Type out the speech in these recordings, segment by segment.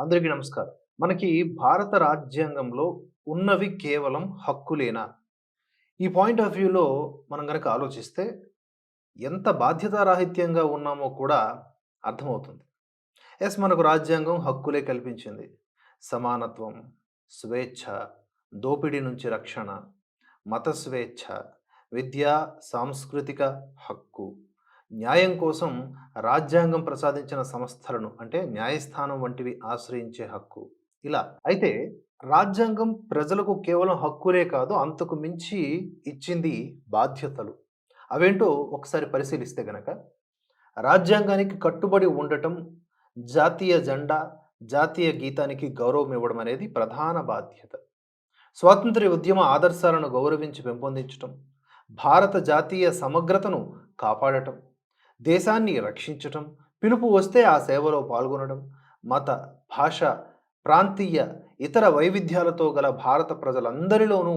అందరికీ నమస్కారం. మనకి భారత రాజ్యాంగంలో ఉన్నవి కేవలం హక్కులేనా? ఈ పాయింట్ ఆఫ్ వ్యూలో మనం కనుక ఆలోచిస్తే ఎంత బాధ్యతారాహిత్యంగా ఉన్నామో కూడా అర్థమవుతుంది. ఎస్ మనకు రాజ్యాంగం హక్కులే కల్పించింది. సమానత్వం, స్వేచ్ఛ, దోపిడీ నుంచి రక్షణ, మత స్వేచ్ఛ, విద్యా, సాంస్కృతిక హక్కు, న్యాయం కోసం రాజ్యాంగం ప్రసాదించిన సంస్థలను అంటే న్యాయస్థానం వంటివి ఆశ్రయించే హక్కు. ఇలా. అయితే రాజ్యాంగం ప్రజలకు కేవలం హక్కులే కాదు అంతకు మించి ఇచ్చింది బాధ్యతలు. అవేంటో ఒకసారి పరిశీలిస్తే గనక రాజ్యాంగానికి కట్టుబడి ఉండటం, జాతీయ జెండా, జాతీయ గీతానికి గౌరవం ఇవ్వడం అనేది ప్రధాన బాధ్యత. స్వాతంత్ర్య ఉద్యమ ఆదర్శాలను గౌరవించి పెంపొందించటం, భారత జాతీయ సమగ్రతను కాపాడటం, దేశాన్ని రక్షించటం, పిలుపు వస్తే ఆ సేవలో పాల్గొనడం, మత, భాష, ప్రాంతీయ, ఇతర వైవిధ్యాలతో గల భారత ప్రజలందరిలోనూ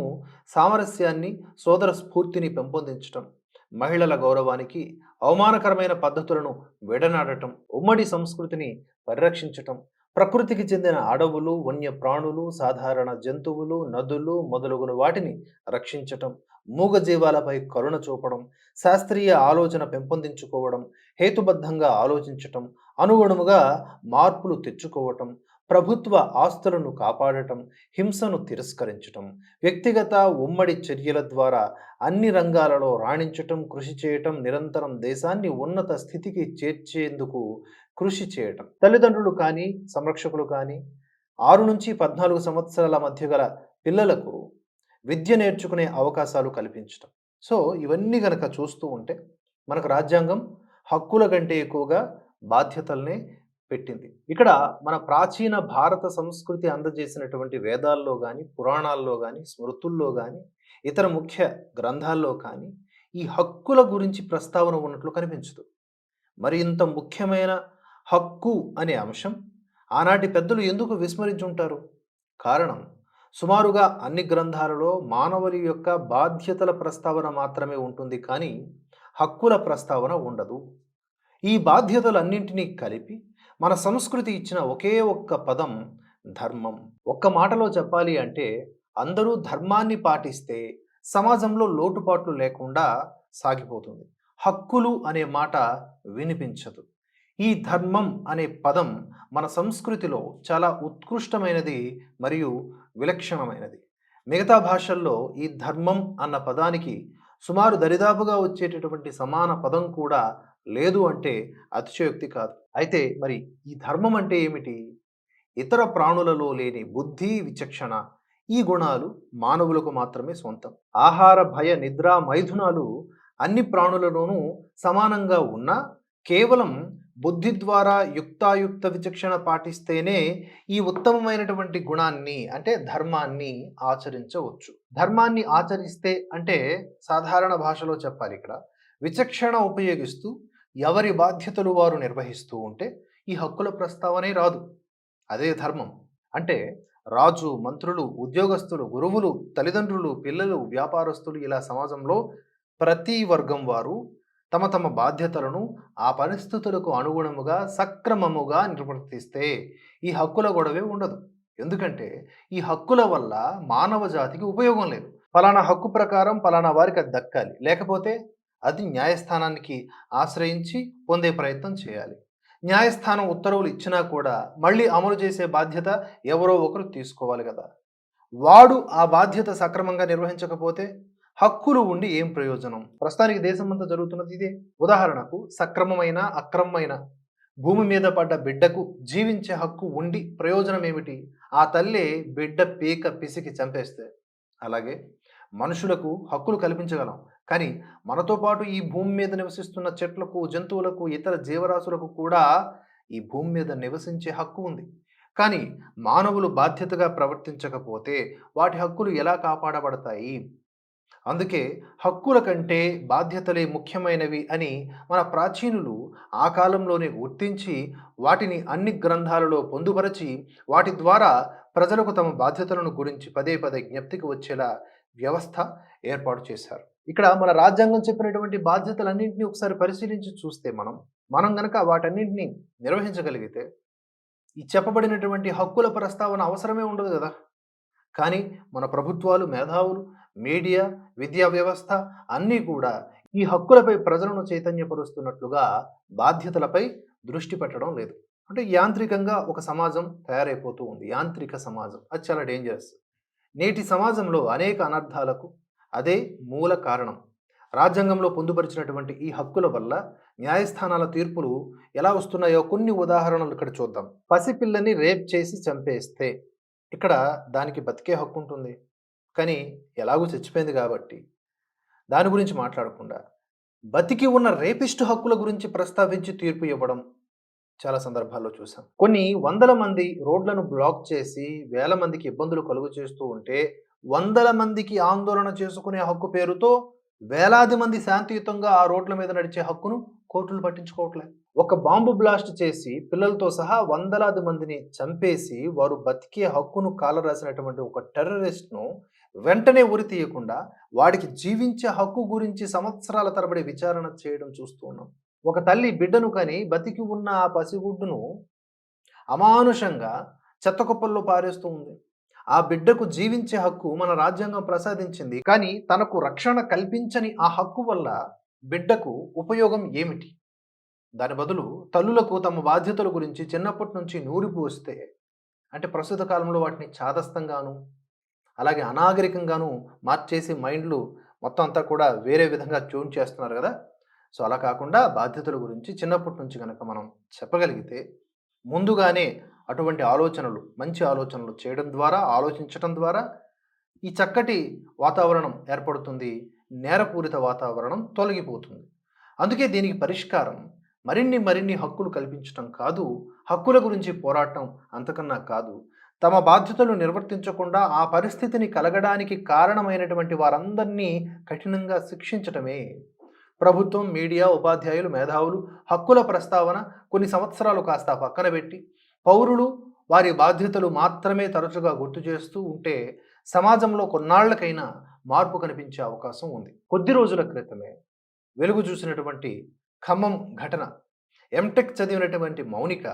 సామరస్యాన్ని, సోదర స్ఫూర్తిని పెంపొందించటం, మహిళల గౌరవానికి అవమానకరమైన పద్ధతులను విడనాడటం, ఉమ్మడి సంస్కృతిని పరిరక్షించటం, ప్రకృతికి చెందిన అడవులు, వన్య ప్రాణులు సాధారణ జంతువులు, నదులు మొదలగున వాటిని రక్షించటం, మూగజీవాలపై కరుణ చూపడం, శాస్త్రీయ ఆలోచన పెంపొందించుకోవడం, హేతుబద్ధంగా ఆలోచించటం, అనుగుణముగా మార్పులు తెచ్చుకోవటం, ప్రభుత్వ ఆస్తులను కాపాడటం, హింసను తిరస్కరించటం, వ్యక్తిగత, ఉమ్మడి చర్యల ద్వారా అన్ని రంగాలలో రాణించటం, కృషి చేయటం, నిరంతరం దేశాన్ని ఉన్నత స్థితికి చేర్చేందుకు కృషి చేయటం. తల్లిదండ్రులు కానీ, సంరక్షకులు కానీ 6-14 సంవత్సరాల మధ్య గల పిల్లలకు విద్య నేర్చుకునే అవకాశాలు కల్పించటం. సో, ఇవన్నీ గనక చూస్తూ ఉంటే మనకు రాజ్యాంగం హక్కుల కంటే ఎక్కువగా బాధ్యతల్ని పెట్టింది. ఇక్కడ మన ప్రాచీన భారత సంస్కృతి అందజేసినటువంటి వేదాల్లో కానీ పురాణాల్లో కానీ స్మృతుల్లో కానీ ఇతర ముఖ్య గ్రంథాల్లో కానీ ఈ హక్కుల గురించి ప్రస్తావన ఉన్నట్లు కనిపించదు. మరి ఇంత ముఖ్యమైన హక్కు అనే అంశం ఆనాటి పెద్దలు ఎందుకు విస్మరించుంటారు? కారణం సుమారుగా అన్ని గ్రంథాలలో మానవుని యొక్క బాధ్యతల ప్రస్తావన మాత్రమే ఉంటుంది కానీ హక్కుల ప్రస్తావన ఉండదు. ఈ బాధ్యతలన్నింటినీ కలిపి మన సంస్కృతి ఇచ్చిన ఒకే ఒక్క పదం ధర్మం. ఒక్క మాటలో చెప్పాలి అంటే అందరూ ధర్మాన్ని పాటిస్తే సమాజంలో లోటుపాట్లు లేకుండా సాగిపోతుంది. హక్కులు అనే మాట వినిపించదు. ఈ ధర్మం అనే పదం మన సంస్కృతిలో చాలా ఉత్కృష్టమైనది మరియు విలక్షణమైనది. మిగతా భాషల్లో ఈ ధర్మం అన్న పదానికి సుమారు దరిదాపుగా వచ్చేటటువంటి సమాన పదం కూడా లేదు అంటే అతిశయోక్తి కాదు. అయితే మరి ఈ ధర్మం అంటే ఏమిటి? ఇతర ప్రాణులలో లేని బుద్ధి, విచక్షణ ఈ గుణాలు మానవులకు మాత్రమే సొంతం. ఆహార, భయ, నిద్ర, మైథునాలు అన్ని ప్రాణులలోనూ సమానంగా ఉన్నా కేవలం బుద్ధి ద్వారా యుక్తాయుక్త విచక్షణ పాటిస్తేనే ఈ ఉత్తమమైనటువంటి గుణాన్ని అంటే ధర్మాన్ని ఆచరించవచ్చు. ధర్మాన్ని ఆచరిస్తే అంటే సాధారణ భాషలో చెప్పాలి ఇక్కడ విచక్షణ ఉపయోగిస్తూ ఎవరి బాధ్యతలు వారు నిర్వహిస్తూ ఉంటే ఈ హక్కుల ప్రస్తావనే రాదు. అదే ధర్మం. అంటే రాజు, మంత్రులు, ఉద్యోగస్తులు, గురువులు, తల్లిదండ్రులు, పిల్లలు, వ్యాపారస్తులు ఇలా సమాజంలో ప్రతి వర్గం వారు తమ తమ బాధ్యతలను ఆ పరిస్థితులకు అనుగుణముగా సక్రమముగా నిర్వర్తిస్తే ఈ హక్కుల గొడవే ఉండదు. ఎందుకంటే ఈ హక్కుల వల్ల మానవ జాతికి ఉపయోగం లేదు. ఫలానా హక్కు ప్రకారం ఫలానా వారికి అది దక్కాలి. లేకపోతే అది న్యాయస్థానానికి ఆశ్రయించి పొందే ప్రయత్నం చేయాలి. న్యాయస్థానం ఉత్తర్వులు ఇచ్చినా కూడా మళ్ళీ అమలు చేసే బాధ్యత ఎవరో ఒకరు తీసుకోవాలి కదా! వాడు ఆ బాధ్యత సక్రమంగా నిర్వహించకపోతే హక్కులు ఉండి ఏం ప్రయోజనం? ప్రస్తుతానికి దేశమంతా జరుగుతున్నది ఇదే. ఉదాహరణకు సక్రమమైన, అక్రమమైన భూమి మీద పడ్డ బిడ్డకు జీవించే హక్కు ఉండి ప్రయోజనం ఏమిటి? ఆ తల్లే బిడ్డ పీక పిసికి చంపేస్తే. అలాగే మనుషులకు హక్కులు కల్పించగలం. కానీ మనతో పాటు ఈ భూమి మీద నివసిస్తున్న చెట్లకు, జంతువులకు, ఇతర జీవరాశులకు కూడా ఈ భూమి మీద నివసించే హక్కు ఉంది. కానీ మానవులు బాధ్యతగా ప్రవర్తించకపోతే వాటి హక్కులు ఎలా కాపాడబడతాయి? అందుకే హక్కుల కంటే బాధ్యతలే ముఖ్యమైనవి అని మన ప్రాచీనులు ఆ కాలంలోనే గుర్తించి వాటిని అన్ని గ్రంథాలలో పొందుపరచి వాటి ద్వారా ప్రజలకు తమ బాధ్యతలను గురించి పదే పదే జ్ఞప్తికి వచ్చేలా వ్యవస్థ ఏర్పాటు చేశారు. ఇక్కడ మన రాజ్యాంగం చెప్పినటువంటి బాధ్యతలన్నింటినీ ఒకసారి పరిశీలించి చూస్తే మనం, మనం గనక వాటన్నింటినీ నిర్వహించగలిగితే ఈ చెప్పబడినటువంటి హక్కుల ప్రస్తావన అవసరమే ఉండదు కదా. కానీ మన ప్రభుత్వాలు మేధావులు మీడియా విద్యా వ్యవస్థ అన్నీ కూడా ఈ హక్కులపై ప్రజలను చైతన్యపరుస్తున్నట్లుగా బాధ్యతలపై దృష్టి పెట్టడం లేదు. అంటే యాంత్రికంగా ఒక సమాజం తయారైపోతూ ఉంది. యాంత్రిక సమాజం. అది చాలా డేంజరస్ నేటి సమాజంలో అనేక అనర్థాలకు అదే మూల కారణం. రాజ్యాంగంలో పొందుపరిచినటువంటి ఈ హక్కుల వల్ల న్యాయస్థానాల తీర్పులు ఎలా వస్తున్నాయో కొన్ని ఉదాహరణలు ఇక్కడ చూద్దాం. పసిపిల్లని రేప్ చేసి చంపేస్తే ఇక్కడ దానికి బతికే హక్కు ఉంటుంది. కానీ ఎలాగూ చచ్చిపోయింది కాబట్టి. దాని గురించి మాట్లాడకుండా బతికి ఉన్న రేపిస్ట్ హక్కుల గురించి ప్రస్తావించి తీర్పు ఇవ్వడం చాలా సందర్భాల్లో చూసాం కొన్ని వందల మంది రోడ్లను బ్లాక్ చేసి వేల మందికి ఇబ్బందులు కలుగు చేస్తూ ఉంటే వందల మందికి ఆందోళన చేసుకునే హక్కు పేరుతో వేలాది మంది శాంతియుతంగా ఆ రోడ్ల మీద నడిచే హక్కును కోర్టులు పట్టించుకోవట్లే. ఒక బాంబు బ్లాస్ట్ చేసి పిల్లలతో సహా వందలాది మందిని చంపేసి వారు బతికే హక్కును కాలరాసినటువంటి ఒక టెర్రరిస్ట్ను వెంటనే ఉరి తీయకుండా వాడికి జీవించే హక్కు గురించి సంవత్సరాల తరబడి విచారణ చేయడం చూస్తూ ఉన్నాం. ఒక తల్లి బిడ్డను కని బతికి ఉన్న ఆ పసిగుడ్డును అమానుషంగా చెత్తకుప్పల్లో పారేస్తూ ఉంది. ఆ బిడ్డకు జీవించే హక్కు మన రాజ్యాంగం ప్రసాదించింది. కానీ తనకు రక్షణ కల్పించని ఆ హక్కు వల్ల బిడ్డకు ఉపయోగం ఏమిటి? దాని బదులు తల్లులకు తమ బాధ్యతల గురించి చిన్నప్పటి నుంచి నూరిపోస్తే అంటే ప్రస్తుత కాలంలో వాటిని చాదస్తంగాను అలాగే అనాగరికంగాను మార్చేసి మైండ్లు మొత్తం అంతా కూడా వేరే విధంగా ట్యూన్ చేస్తున్నారు కదా! సో అలా కాకుండా బాధ్యతల గురించి చిన్నప్పటి నుంచి కనుక మనం చెప్పగలిగితే ముందుగానే అటువంటి ఆలోచనలు మంచి ఆలోచనలు చేయడం ద్వారా ఆలోచించడం ద్వారా ఈ చక్కటి వాతావరణం ఏర్పడుతుంది. నేరపూరిత వాతావరణం తొలగిపోతుంది. అందుకే దీనికి పరిష్కారం మరిన్ని మరిన్ని హక్కులు కల్పించటం కాదు హక్కుల గురించి పోరాటం అంతకన్నా కాదు. తమ బాధ్యతలు నిర్వర్తించకుండా ఆ పరిస్థితిని కలగడానికి కారణమైనటువంటి వారందరినీ కఠినంగా శిక్షించటమే. ప్రభుత్వం మీడియా ఉపాధ్యాయులు మేధావులు హక్కుల ప్రస్తావన కొన్ని సంవత్సరాలు కాస్త పక్కన పెట్టి పౌరులు వారి బాధ్యతలు మాత్రమే తరచుగా గుర్తు చేస్తూ ఉంటే సమాజంలో కొన్నాళ్ళకైనా మార్పు కనిపించే అవకాశం ఉంది. కొద్ది రోజుల క్రితమే వెలుగు చూసినటువంటి ఖమ్మం ఘటన ఎంటెక్ చదివినటువంటి మౌనిక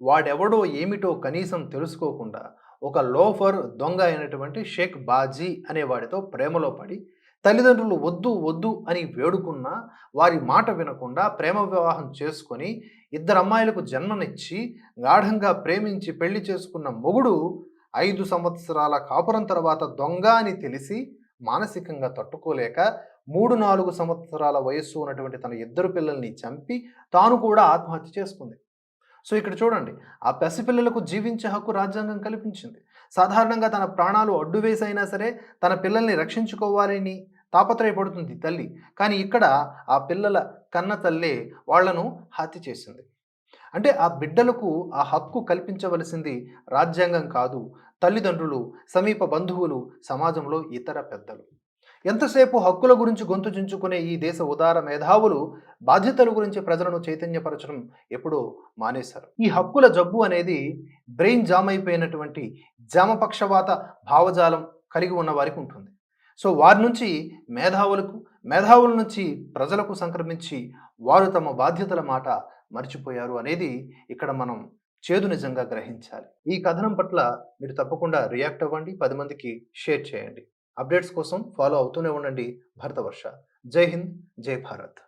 వాడెవడో ఏమిటో కనీసం తెలుసుకోకుండా ఒక లోఫర్ దొంగ అయినటువంటి షేక్ బాజీ అనే వాడితో ప్రేమలో పడి తల్లిదండ్రులు వద్దు వద్దు అని వేడుకున్నా వారి మాట వినకుండా ప్రేమ వివాహం చేసుకొని ఇద్దరు అమ్మాయిలకు జన్మనిచ్చి గాఢంగా ప్రేమించి పెళ్ళి చేసుకున్న మొగుడు ఐదు సంవత్సరాల కాపురం తర్వాత దొంగ అని తెలిసి మానసికంగా తట్టుకోలేక మూడు నాలుగు సంవత్సరాల వయస్సు ఉన్నటువంటి తన ఇద్దరు పిల్లల్ని చంపి తాను కూడా ఆత్మహత్య చేసుకుంది. సో ఇక్కడ చూడండి ఆ పసిపిల్లలకు జీవించే హక్కు రాజ్యాంగం కల్పించింది. సాధారణంగా తన ప్రాణాలు అడ్డు వేసైనా సరే తన పిల్లల్ని రక్షించుకోవాలని తాపత్రయపడుతుంది తల్లి. కానీ ఇక్కడ ఆ పిల్లల కన్న తల్లే వాళ్ళను హత్య చేసింది. అంటే ఆ బిడ్డలకు ఆ హక్కు కల్పించవలసింది రాజ్యాంగం కాదు. తల్లిదండ్రులు సమీప బంధువులు సమాజంలో ఇతర పెద్దలు. ఎంతసేపు హక్కుల గురించి గొంతు చించుకునే ఈ దేశ ఉదార మేధావులు బాధ్యతల గురించి ప్రజలను చైతన్యపరచడం ఎప్పుడో మానేశారు. ఈ హక్కుల జబ్బు అనేది బ్రెయిన్ జామ్ అయిపోయినటువంటి జామపక్షవాత భావజాలం కలిగి ఉన్న వారికి ఉంటుంది. సో వారి నుంచి మేధావులకు మేధావుల నుంచి ప్రజలకు సంక్రమించి వారు తమ బాధ్యతల మాట మర్చిపోయారు అనేది ఇక్కడ మనం చేదు నిజంగా గ్రహించాలి. ఈ కథనం పట్ల మీరు తప్పకుండా రియాక్ట్ అవ్వండి పది మందికి షేర్ చేయండి. అప్డేట్స్ కోసం ఫాలో అవుతూనే ఉండండి భరతవర్ష. జై హింద్ జై భారత్.